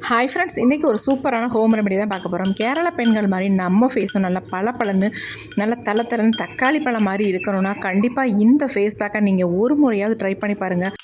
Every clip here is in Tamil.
ஹாய் ஃப்ரெண்ட்ஸ் இன்றைக்கி ஒரு சூப்பரான ஹோம் ரெமெடி தான் பார்க்க போகிறோம் கேரள பெண்கள் மாதிரி நம்ம ஃபேஸும் நல்லா பளபளன்னு நல்லா தள தளன்னு தக்காளி பழம் மாதிரி இருக்கணும்னா கண்டிப்பாக இந்த ஃபேஸ் பேக்கை நீங்கள் ஒரு முறையாவது ட்ரை பண்ணி பாருங்கள்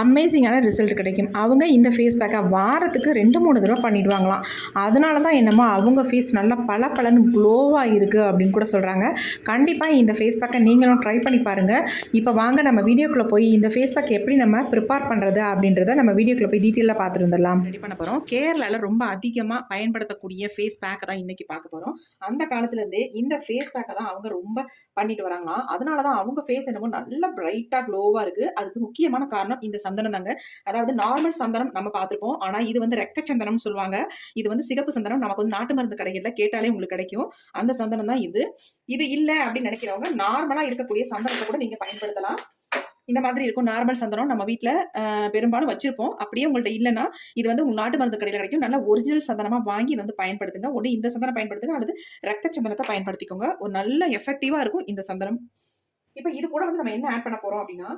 அமேசிங்கான ரிசல்ட் கிடைக்கும். அவங்க இந்த ஃபேஸ் பேக்கை வாரத்துக்கு ரெண்டு மூணு தடவை பண்ணிடுவாங்களாம். அதனால தான் என்னமோ அவங்க ஃபேஸ் நல்லா பல பலன்னு க்ளோவாக இருக்குது அப்படின்னு கூட சொல்கிறாங்க கண்டிப்பாக இந்த ஃபேஸ் பேக்கை நீங்களும் ட்ரை பண்ணி பாருங்கள் இப்போ வாங்க நம்ம வீடியோக்குள்ளே போய் இந்த ஃபேஸ் பேக் எப்படி நம்ம ப்ரிப்பேர் பண்ணுறது அப்படின்றத நம்ம வீடியோக்குள்ளே போய் டீட்டெயிலாக பார்த்துட்டு வந்துடலாம் ரெடி பண்ண போகிறோம் கேரளாவில் ரொம்ப அதிகமாக பயன்படுத்தக்கூடிய ஃபேஸ் பேக்கை தான் இன்றைக்கி பார்க்க போகிறோம் அந்த காலத்துலேருந்தே இந்த ஃபேஸ் பேக்கை தான் அவங்க ரொம்ப பண்ணிட்டு வராங்களாம். அதனால தான் அவங்க ஃபேஸ் என்னமோ நல்லா பிரைட்டாக க்ளோவாக இருக்குது அதுக்கு முக்கியமான காரணம் இந்த சந்தனம் தாங்க. அதாவது நார்மல் சந்தனம் நம்ம பார்த்துருப்போம். ஆனால் இது வந்து ரத்த சந்தனம்னு சொல்லுவாங்க. இது வந்து சிகப்பு சந்தனம். நமக்கு வந்து நாட்டு மருந்து கடைகளில் கேட்டாலே உங்களுக்கு கிடைக்கும். அந்த சந்தனம் தான் இது. இது இல்லை அப்படின்னு நினைக்கிறவங்க நார்மலாக இருக்கக்கூடிய சந்தனத்தை கூட நீங்கள் பயன்படுத்தலாம். இந்த மாதிரி இருக்கும் நார்மல் சந்தனம் நம்ம வீட்டில் பெரும்பாலும் வச்சிருப்போம். அப்படியே உங்கள்கிட்ட இல்லைன்னா இது வந்து உங்கள் நாட்டு மருந்து கடையில் கிடைக்கும். நல்ல ஒரிஜினல் சந்தனமாக வாங்கி இதை வந்து பயன்படுத்துங்க. ஒன்று இந்த சந்தனம் பயன்படுத்துங்க. அல்லது ரத்த சந்தனத்தை பயன்படுத்திக்கோங்க. ஒரு நல்ல எஃபெக்டிவாக இருக்கும் இந்த சந்தனம். இப்போ இது கூட வந்து நம்ம என்ன ஆட் பண்ண போகிறோம் அப்படின்னா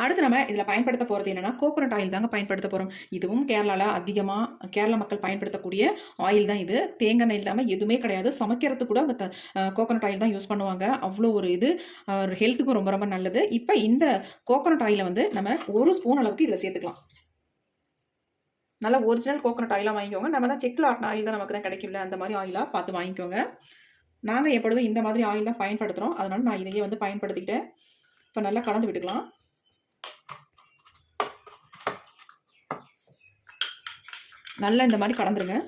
அடுத்து நம்ம இதில் பயன்படுத்த போகிறது என்னென்னா கோகோனட் ஆயில் தாங்க பயன்படுத்த போகிறோம் இதுவும் கேரளாவில் அதிகமாக கேரளா மக்கள் பயன்படுத்தக்கூடிய ஆயில் தான் இது. தேங்காய் எண்ணெய் இல்லாமல் எதுவுமே கிடையாது. சமைக்கிறதுக்கு கூட அவங்க கோகோனட் ஆயில் தான் யூஸ் பண்ணுவாங்க. அவ்வளோ ஒரு இது ஹெல்த்துக்கும் ரொம்ப ரொம்ப நல்லது. இப்போ இந்த கோகோனட் ஆயிலை வந்து நம்ம ஒரு ஸ்பூன் அளவுக்கு இதில் சேர்த்துக்கலாம். நல்லா ஒரிஜினல் கோகோனட் ஆயிலாக வாங்கிக்கோங்க. நம்ம தான் செக்கில் ஆட்டின ஆயில் தான் நமக்கு தான் கிடைக்கும்ல. அந்த மாதிரி ஆயிலாக பார்த்து வாங்கிக்கோங்க. நாங்கள் எப்பொழுதும் இந்த மாதிரி ஆயில் தான் பயன்படுத்துகிறோம் அதனால் நான் இதையே வந்து பயன்படுத்திக்கிட்டேன். இப்போ நல்லா கலந்து விட்டுக்கலாம். நல்லா இந்த மாதிரி கலந்துருங்க.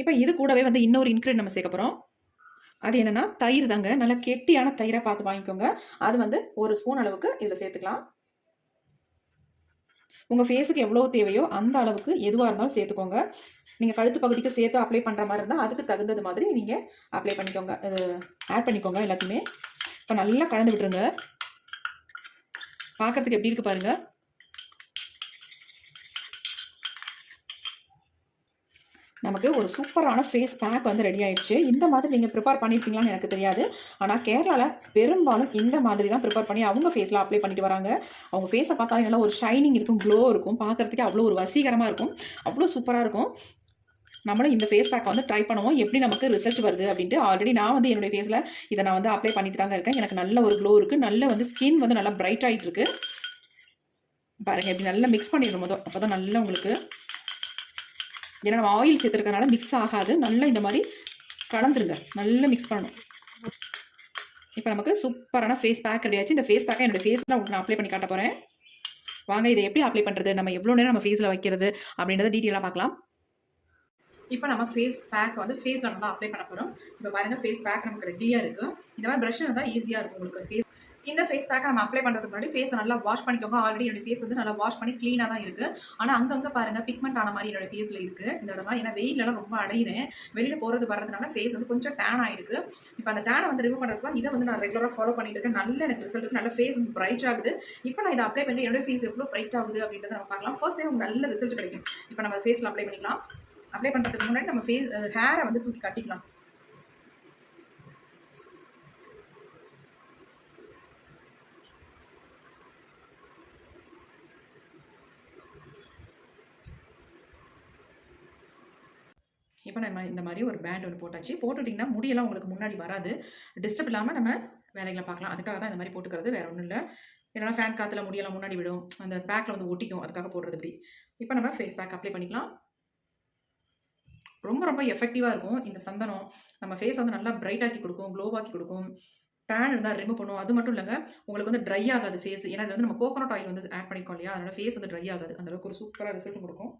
இப்போ இது கூடவே வந்து இன்னொரு இன்க்ரீட் நம்ம சேர்க்க போகிறோம் அது என்னென்னா தயிர் தாங்க. நல்லா கெட்டியான தயிரை பார்த்து வாங்கிக்கோங்க. அது வந்து ஒரு ஸ்பூன் அளவுக்கு இதில் சேர்த்துக்கலாம். உங்கள் ஃபேஸுக்கு எவ்வளோ தேவையோ அந்த அளவுக்கு எதுவாக இருந்தாலும் சேர்த்துக்கோங்க. நீங்கள் கழுத்து பகுதிக்கு சேர்த்து அப்ளை பண்ணுற மாதிரி இருந்தால் அதுக்கு தகுந்தது மாதிரி நீங்கள் அப்ளை பண்ணிக்கோங்க. இது ஆட் பண்ணிக்கோங்க எல்லாத்தையுமே. இப்போ நல்லா கலந்து விட்டுருங்க. பார்க்குறதுக்கு எப்படி இருக்குது பாருங்கள் நமக்கு ஒரு சூப்பரான ஃபேஸ் பேக் வந்து ரெடி ஆயிடுச்சு. இந்த மாதிரி நீங்கள் ப்ரிப்பேர் பண்ணியிருப்பீங்களான்னு எனக்கு தெரியாது. ஆனால் கேரளாவில் பெரும்பாலும் இந்த மாதிரி தான் ப்ரிப்பேர் பண்ணி அவங்க ஃபேஸில் அப்ளை பண்ணிட்டு வராங்க. அவங்க ஃபேஸை பார்த்தா நல்லா ஒரு ஷைனிங் இருக்கும் க்ளோ இருக்கும். பார்க்குறதுக்கு அவ்வளோ ஒரு வசீகரமாக இருக்கும். அவ்வளோ சூப்பராக இருக்கும். நம்மளும் இந்த ஃபேஸ் பேக்கை வந்து ட்ரை பண்ணுவோம். எப்படி நமக்கு ரிசல்ட் வருது அப்படின்ட்டு ஆல்ரெடி நான் வந்து என்னுடைய ஃபேஸில் இதை நான் வந்து அப்ளை பண்ணிட்டு தாங்க இருக்கேன். எனக்கு நல்ல ஒரு க்ளோ இருக்குது நல்ல வந்து ஸ்கின் வந்து நல்லா பிரைட் ஆகிட்டு இருக்கு. பாருங்கள் இப்படி நல்லா மிக்ஸ் பண்ணிடணும் மொதல். அப்போ தான் நல்லா உங்களுக்கு ஏன்னா நம்ம ஆயில் சேர்த்துருக்கனால மிக்ஸ் ஆகாது. நல்லா இந்த மாதிரி கலந்துருங்க. நல்லா மிக்ஸ் பண்ணணும். இப்போ நமக்கு சூப்பரான ஃபேஸ் பேக் கிடையாச்சு இந்த ஃபேஸ் பேக்கை என்னோடய ஃபேஸில் உங்களுக்கு நான் அப்ளை பண்ணி காட்ட போகிறேன் வாங்க இதை எப்படி அப்ளை பண்ணுறது நம்ம எவ்வளோ நேரம் நம்ம ஃபேஸில் வைக்கிறது அப்படின்றத டீட்டெயிலாக பார்க்கலாம். இப்போ நம்ம ஃபேஸ் பேக் வந்து ஃபேஸில் நல்லா அப்ளை பண்ண போகிறோம் இப்போ பாருங்கள் ஃபேஸ் பேக் நமக்கு ரெடியாக இருக்குது இந்த மாதிரி ப்ரஷ் தான் ஈஸியாக இருக்கும் உங்களுக்கு. ஃபேஸ் இந்த ஃபேஸ் பேக்கை நம்ம அப்ளை பண்ணுறதுக்கு முன்னாடி ஃபேஸை நல்லா வாஷ் பண்ணிக்கோங்க. ஆல்ரெடி என்னோட ஃபேஸ் வந்து நல்லா வாஷ் பண்ணி க்ளீனாக தான் இருக்குது ஆனால் அங்கங்கே பாருங்கள் பிக்மெண்ட் ஆன மாதிரி என்னோட ஃபேஸில் இருக்குது இந்த இடமா ஏன்னா வெயிலெலாம் ரொம்ப அடையிறேன். வெளியில் போகிறது வர்றதுனால ஃபேஸ் வந்து கொஞ்சம் டேன் ஆகிருக்கு இப்போ அந்த டேனை வந்து ரிமூவ் பண்ணுறதுக்கு இதை வந்து நான் ரெகுலராக ஃபாலோ பண்ணிட்டு இருக்கேன். நல்ல எனக்கு ரிசல்ட் இருக்குது நல்ல ஃபேஸ் வந்து பிரைட் ஆகுது. இப்போ நான் இதை அப்ளை பண்ணி என்னோடய ஃபேஸ் எவ்வளோ பிரைட் ஆகுது அப்படின்றத நம்ம பார்க்கலாம். ஃபர்ஸ்ட் டைம் நல்ல ரிசல்ட் கிடைக்கும். இப்போ நம்ம ஃபேஸில் அப்ளை பண்ணிக்கலாம். அப்ளை பண்ணுறதுக்கு முன்னாடி நம்ம ஃபேஸ் ஹேரை வந்து தூக்கி கட்டிக்கலாம். இப்போ நம்ம இந்த மாதிரி ஒரு பேண்ட் ஒன்று போட்டாச்சு. போட்டுட்டிங்கன்னா முடியெல்லாம் உங்களுக்கு முன்னாடி வராது. டிஸ்டர்ப் இல்லாமல் நம்ம வேலைகளை பார்க்கலாம். அதுக்காக தான் இந்த மாதிரி போட்டுக்கிறது. வேறு ஒன்றும் இல்லை. ஏன்னா ஃபேன் காற்றுல முடியெல்லாம் முன்னாடி விடும். அந்த பேக்கில் வந்து ஒட்டிக்கும். அதுக்காக போடுறது இப்படி. இப்போ நம்ம ஃபேஸ் பேக் அப்ளை பண்ணிக்கலாம். ரொம்ப ரொம்ப எஃபெக்டிவாக இருக்கும். இந்த சந்தனம் நம்ம ஃபேஸ் வந்து நல்லா பிரைட் ஆக்கி கொடுக்கும் க்ளோவாக்கி ஆக்கி கொடுக்கும். டேன் இருந்தால் ரிமூவ் பண்ணுவோம் அது மட்டும் இல்லைங்க உங்களுக்கு வந்து ட்ரை ஆகாது ஃபேஸ் ஏன்னா இது வந்து நம்ம கோகோனட் ஆயில் வந்து ஆட் பண்ணிக்கோம் இல்லையா? அதனால ஃபேஸ் வந்து ட்ரை ஆகாது. அந்தளவுக்கு ஒரு சூப்பராக ரிசல்ட் கொடுக்கும்.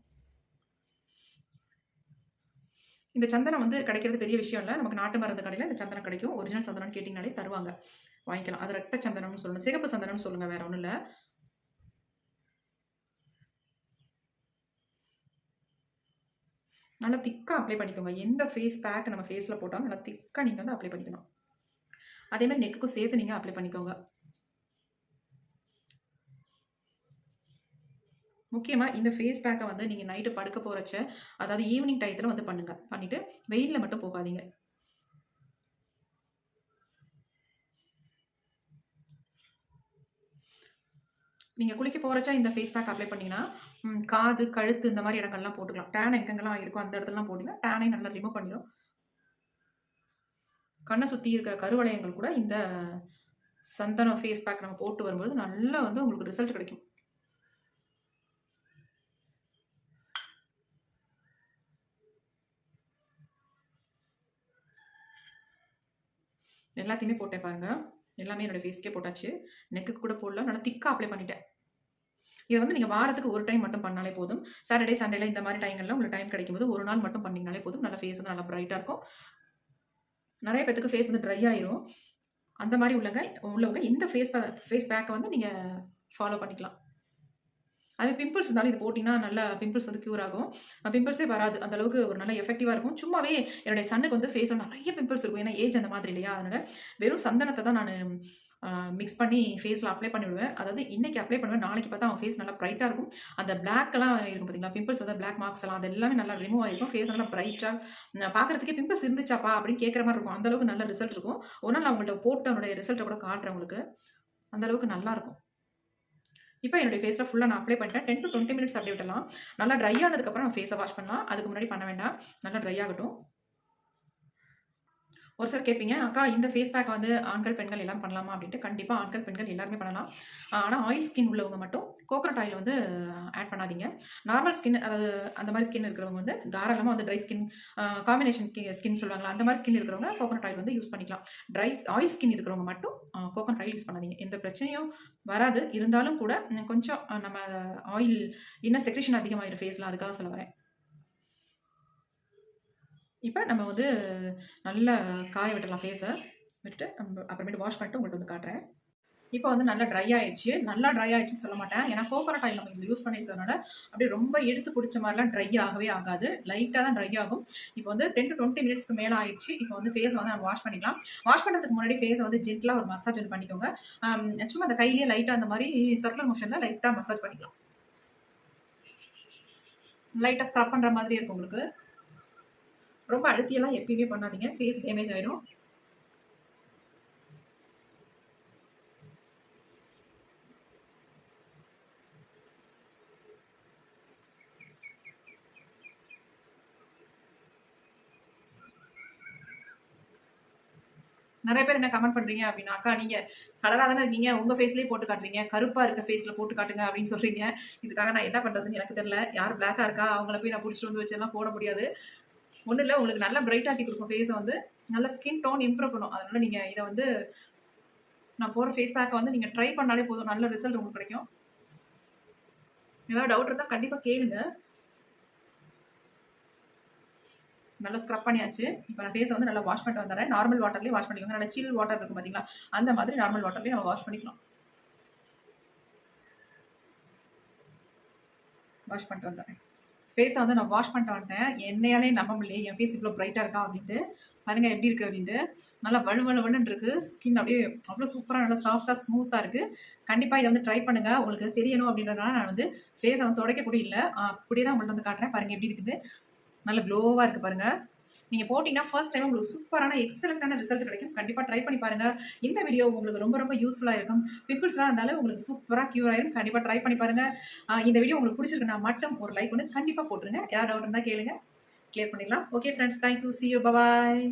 இந்த சந்தனம் வந்து கிடைக்கிறது பெரிய விஷயம் இல்லை. நமக்கு நாட்டு மருந்து கடையில் இந்த சந்தனம் கிடைக்கும். ஒரிஜினல் சந்தனம் கேட்டிங்கனாலே தருவாங்க. வாங்கிக்கலாம். அது ரத்த சந்தனம்னு சொல்லணும் சிகப்பு சந்தனம்னு சொல்லுங்கள் வேற ஒன்றும் இல்லை. நல்லா திக்காக அப்ளை பண்ணிக்கோங்க. எந்த ஃபேஸ் பேக் நம்ம ஃபேஸில் போட்டாலும் நல்லா திக்காக நீங்கள் வந்து அப்ளை பண்ணிக்கணும். அதே மாதிரி நெக்குக்கும் சேர்த்து நீங்கள் அப்ளை பண்ணிக்கோங்க. முக்கியமாக இந்த ஃபேஸ் பேக்கை வந்து நீங்கள் நைட்டு படுக்க போகிறச்ச அதாவது ஈவினிங் டயத்தில் வந்து பண்ணுங்கள் பண்ணிவிட்டு வெயிலில் மட்டும் போகாதீங்க. நீங்கள் குளிக்க போகிறச்சா இந்த ஃபேஸ் பேக் அப்ளை பண்ணிங்கன்னா காது கழுத்து இந்த மாதிரி இடங்கள்லாம் போட்டுக்கலாம். டேன் எங்கெங்கெல்லாம் இருக்கோ அந்த இடத்துலலாம் போட்டிங்கன்னா டேனை நல்லா ரிமூவ் பண்ணிடும் கண்ணை சுற்றி இருக்கிற கருவளையங்கள் கூட இந்த சந்தனம் ஃபேஸ் பேக் நம்ம போட்டு வரும்போது நல்லா வந்து உங்களுக்கு ரிசல்ட் கிடைக்கும். எல்லாத்தையுமே போட்டேன் பாருங்கள் எல்லாமே என்னோட ஃபேஸ்க்கே போட்டாச்சு. நெக்குக்கு கூட போடல. நல்லா திக்காக அப்ளை பண்ணிட்டேன். இதை வந்து நீங்கள் வாரத்துக்கு ஒரு டைம் மட்டும் பண்ணாலே போதும். சாட்டர்டே சண்டேல இந்த மாதிரி டைங்களில் உங்களுக்கு டைம் கிடைக்கும்போது ஒரு நாள் மட்டும் பண்ணிங்கனாலே போதும். நல்லா ஃபேஸ் வந்து நல்லா ப்ரைட்டாக இருக்கும். நிறைய பேத்துக்கு ஃபேஸ் வந்து ட்ரை ஆயிரும். அந்த மாதிரி உள்ளவங்க உள்ளவங்க இந்த ஃபேஸ் ஃபேஸ் பேக்கை வந்து நீங்கள் ஃபாலோ பண்ணிக்கலாம். அதே பிம்பிள்ஸ் இருந்தாலும் இது போட்டிங்கன்னா நல்லா பிம்பிள்ஸ் வந்து க்யூர் ஆகும். பிம்பிள்ஸே வராது. அந்த அளவுக்கு ஒரு நல்ல எஃபெக்டிவாக இருக்கும். சும்மாவே என்னுடைய சன்னுக்கு வந்து ஃபேஸில் நிறைய பிம்பிள்ஸ் இருக்கும். ஏன்னா ஏஜ் அந்த மாதிரி இல்லையா? அதனால வெறும் சந்தனத்தை தான் நான் மிக்ஸ் பண்ணி ஃபேஸில் அப்ளை பண்ணிவிடுவேன். அதாவது இன்றைக்கி அப்ளை பண்ணுவேன். நாளைக்கு பார்த்தா அவன் ஃபேஸ் நல்லா ப்ரைட்டாக இருக்கும். அந்த பிளாக்லாம் இருக்கும் பார்த்தீங்களா? பிம்பிள்ஸ் வந்து பிளாக் மார்க்ஸ் எல்லாம் அது எல்லாமே நல்லா ரிமூவ் ஆகிருக்கும். ஃபேஸ் நல்லா ப்ரைட்டாக பார்க்குறதுக்கே பிம்பிள்ஸ் இருந்துச்சாப்பா? அப்படின்னு கேட்குற மாதிரி இருக்கும். அந்த அளவுக்கு நல்ல ரிசல்ட் இருக்கும். ஒரு நாள் அவங்கள்ட்ட போட்டு அவனுடைய ரிசல்ட்டை கூட காட்டுறேன் உங்களுக்கு. அந்தளவுக்கு நல்லாயிருக்கும் இப்போ என்னுடைய ஃபேஸில் ஃபுல்லாக நான் அப்ளை பண்ணிட்டேன். டென் டு டுவெண்ட்டி மினிட்ஸ் அப்படி விட்டலாம் நல்லா ட்ரை ஆனதுக்கப்புறம் நான் ஃபேஸை வாஷ் பண்ணலாம். அதுக்கு முன்னாடி பண்ண வேண்டாம். நல்லா ட்ரை ஆகட்டும். ஒரு சிலர் கேட்பீங்க அக்கா இந்த ஃபேஸ் பேக் வந்து ஆண்கள் பெண்கள் எல்லாரும் பண்ணலாமா? அப்படின்ட்டு கண்டிப்பாக ஆண்கள் பெண்கள் எல்லாருமே பண்ணலாம். ஆனால் ஆயில் ஸ்கின் உள்ளவங்க மட்டும் கோக்கனட் ஆயில் வந்து ஆட் பண்ணாதீங்க. நார்மல் ஸ்கின் அதாவது அந்த மாதிரி ஸ்கின் இருக்கிறவங்க வந்து தாராளமாக வந்து ட்ரை ஸ்கின் காம்பினேஷன் ஸ்கின் சொல்லுவாங்களா அந்த மாதிரி ஸ்கின் இருக்கிறவங்க கோக்கனட் ஆயில் வந்து யூஸ் பண்ணிக்கலாம். ட்ரை ஆயில் ஸ்கின் இருக்கிறவங்க மட்டும் கோகனட் ஆயில் யூஸ் பண்ணாதீங்க. எந்த பிரச்சனையும் வராது. இருந்தாலும் கூட கொஞ்சம் நம்ம ஆயில் இன்னும் செக்ரேஷன் அதிகமாகிடும் ஃபேஸில் அதுக்காக சொல்ல வரேன். இப்போ நம்ம வந்து நல்லா காய விட்டுடலாம் ஃபேஸை விட்டுட்டு நம்ம அப்புறமேட்டு வாஷ் பண்ணிட்டு உங்கள்கிட்ட வந்து காட்டுறேன். இப்போ வந்து நல்லா ட்ரை ஆயிடுச்சு. நல்லா ட்ரை ஆயிடுச்சு சொல்ல மாட்டேன். ஏன்னா கோகனட் ஆயில் நம்ம இதில் யூஸ் பண்ணியிருக்கிறதுனால அப்படியே ரொம்ப எடுத்து பிடிச்ச மாதிரிலாம் ட்ரை ஆகவே ஆகாது. லைட்டாக தான் ட்ரை ஆகும். இப்போ வந்து டென் டு டுவெண்ட்டி மினிட்ஸ்க்கு மேலே ஆயிடுச்சு. இப்போ வந்து ஃபேஸ் வந்து நம்ம வாஷ் பண்ணிக்கலாம். வாஷ் பண்ணுறதுக்கு முன்னாடி ஃபேஸை வந்து ஜென்டலாக ஒரு மசாஜ் ஒன்று பண்ணிக்கோங்க. சும்மா அந்த கையிலேயே லைட்டாக அந்த மாதிரி சர்க்குலர் மோஷனில் லைட்டாக மசாஜ் பண்ணிக்கலாம். லைட்டாக ஸ்க்ரப் பண்ணுற மாதிரி இருக்கும் உங்களுக்கு. ரொம்ப அழுத்தியெல்லாம் எப்பயுமே பண்ணாதீங்க. ஃபேஸ் டேமேஜ் ஆயிடும். நிறைய பேர் என்ன கமெண்ட் பண்றீங்க அப்படின்னா அக்கா நீங்க கலரா தானே இருக்கீங்க உங்க ஃபேஸ்லயே போட்டு காட்டுறீங்க கருப்பா இருக்க ஃபேஸ்ல போட்டு காட்டுங்க அப்படின்னு சொல்றீங்க. இதுக்காக நான் என்ன பண்றதுன்னு எனக்கு தெரியல. யார் பிளாக்கா இருக்கா அவங்கள போய் நான் பிடிச்சிட்டு வந்து வச்செல்லாம் போட முடியாது. ஒன்றும் இல்லை உங்களுக்கு நல்லா பிரைட் ஆக்கி கொடுக்கும் ஃபேஸை வந்து. நல்ல ஸ்கின் டோன் இம்ப்ரூவ் பண்ணும். அதனால் நீங்கள் இதை வந்து நான் போகிற ஃபேஸ் பேக்கை வந்து நீங்கள் ட்ரை பண்ணாலே போதும். நல்ல ரிசல்ட் உங்களுக்கு கிடைக்கும். ஏதாவது டவுட் இருந்தால் கண்டிப்பாக கேளுங்க. நல்லா ஸ்க்ரப் பண்ணியாச்சு. இப்போ நான் ஃபேஸை வந்து நல்லா வாஷ் பண்ணிட்டு வந்துடுறேன். நார்மல் வாட்டர்லேயே வாஷ் பண்ணிக்கோங்க. நல்லா சில் வாட்டர் இருக்கும் பார்த்தீங்களா அந்த மாதிரி நார்மல் வாட்டர்லேயே நம்ம வாஷ் பண்ணிக்கலாம். வாஷ் பண்ணிட்டு வந்துடுறேன். ஃபேஸை வந்து நான் வாஷ் பண்ணிட்டு வந்துட்டேன். என்னையாலே நம்ப முடியல என் ஃபேஸ் இவ்வளோ ப்ரைட்டாக இருக்கா அப்படின்ட்டு. பாருங்கள் எப்படி இருக்குது அப்படின்ட்டு. நல்லா வலு வலுன்னு ஸ்கின் அப்படியே அவ்வளோ சூப்பராக நல்லா சாஃப்டாக ஸ்மூத்தாக இருக்குது கண்டிப்பாக இதை வந்து ட்ரை பண்ணுங்கள் உங்களுக்கு தெரியணும் அப்படின்றதுனால நான் வந்து ஃபேஸை வந்து துடைக்க கூட இல்லை அப்படியே தான் உங்கள்ட்ட வந்து காட்டுறேன். பாருங்கள் எப்படி இருக்குது நல்ல க்ளோவாக இருக்குது பாருங்கள் நீங்கள் போட்டிங்கன்னா ஃபர்ஸ்ட் டைம் உங்களுக்கு சூப்பரான எக்ஸலண்ட்டான ரிசல்ட் கிடைக்கும். கண்டிப்பாக ட்ரை பண்ணி பாருங்க. இந்த வீடியோ உங்களுக்கு ரொம்ப ரொம்ப யூஸ்ஃபுல்லாக இருக்கும். பிம்பிள்ஸ்லாம் இருந்தாலும் உங்களுக்கு சூப்பராக க்யூர் ஆயிரும். கண்டிப்பாக ட்ரை பண்ணி பாருங்க. இந்த வீடியோ உங்களுக்கு பிடிச்சிருக்குன்னா மட்டும் ஒரு லைக் வந்து கண்டிப்பாக போட்டுருங்க. யார் டவுட் இருந்தால் கேளுங்க. கிளியர் பண்ணிக்கலாம் okay friends thank you see you bye bye